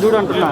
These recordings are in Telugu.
చూడు అంటున్నా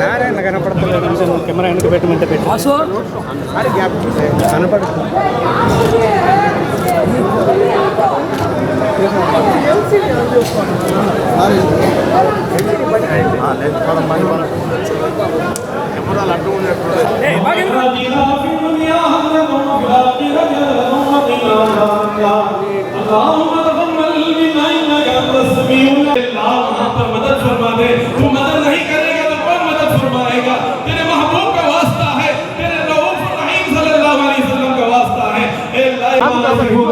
నారాయణ కనపడతలేదు కొంచెం కెమెరా వెనక పెట్టమంటే పెట్టి కనపడుతుంది ఏయ్, బాగా వెనక.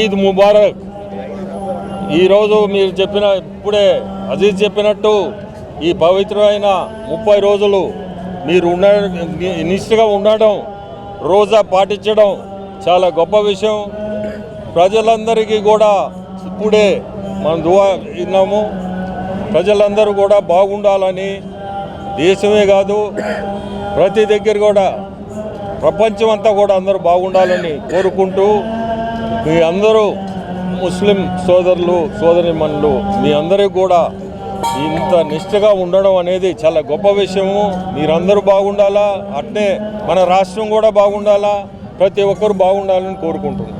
ఈద్ ముబారక్. ఈరోజు మీరు చెప్పిన ఇప్పుడే అజీజ్ చెప్పినట్టు ఈ పవిత్రమైన ముప్పై రోజులు మీరు ఉండ నిష్ఠగా ఉండడం రోజా పాటించడం చాలా గొప్ప విషయం. ప్రజలందరికీ కూడా ఇప్పుడే మనం దువా విన్నాము. ప్రజలందరూ కూడా బాగుండాలని దేశమే కాదు ప్రతి దగ్గర కూడా ప్రపంచం అంతా కూడా అందరూ బాగుండాలని కోరుకుంటూ మీ అందరూ ముస్లిం సోదరులు సోదరిమణులు మీ అందరికీ కూడా ఇంత నిష్ఠగా ఉండడం అనేది చాలా గొప్ప విషయము. మీరందరూ బాగుండాలా? అట్నే మన రాష్ట్రం కూడా బాగుండాలా? ప్రతి ఒక్కరు బాగుండాలని కోరుకుంటున్నాను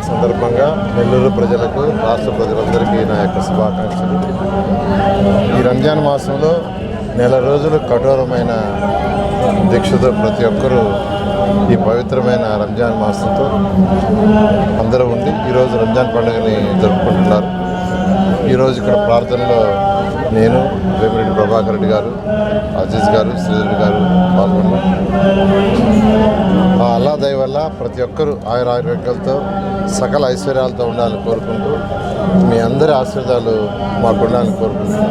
ఈరోజు సందర్భంగా నెల్లూరు ప్రజలకు రాష్ట్ర ప్రజలందరికీ నా యొక్క శుభాకాంక్షలు. ఈ రంజాన్ మాసంలో నెల రోజులు కఠోరమైన దీక్షతో ప్రతి ఒక్కరూ ఈ పవిత్రమైన రంజాన్ మాసంతో అందరూ ఉండి ఈరోజు రంజాన్ పండుగని జరుపుకుంటున్నారు. ఈరోజు ఇక్కడ ప్రార్థనలో నేను వేమిరెడ్డి ప్రభాకర్ రెడ్డి గారు అజీజ్ గారు శ్రీధర్ గారు పాల్గొన్నాను వల్ల ప్రతి ఒక్కరూ ఆయుర ఆరోగ్యాలతో సకల ఐశ్వర్యాలతో ఉండాలని కోరుకుంటూ మీ అందరి ఆశీర్వాదాలు మాకు ఉండాలని కోరుకుంటున్నాను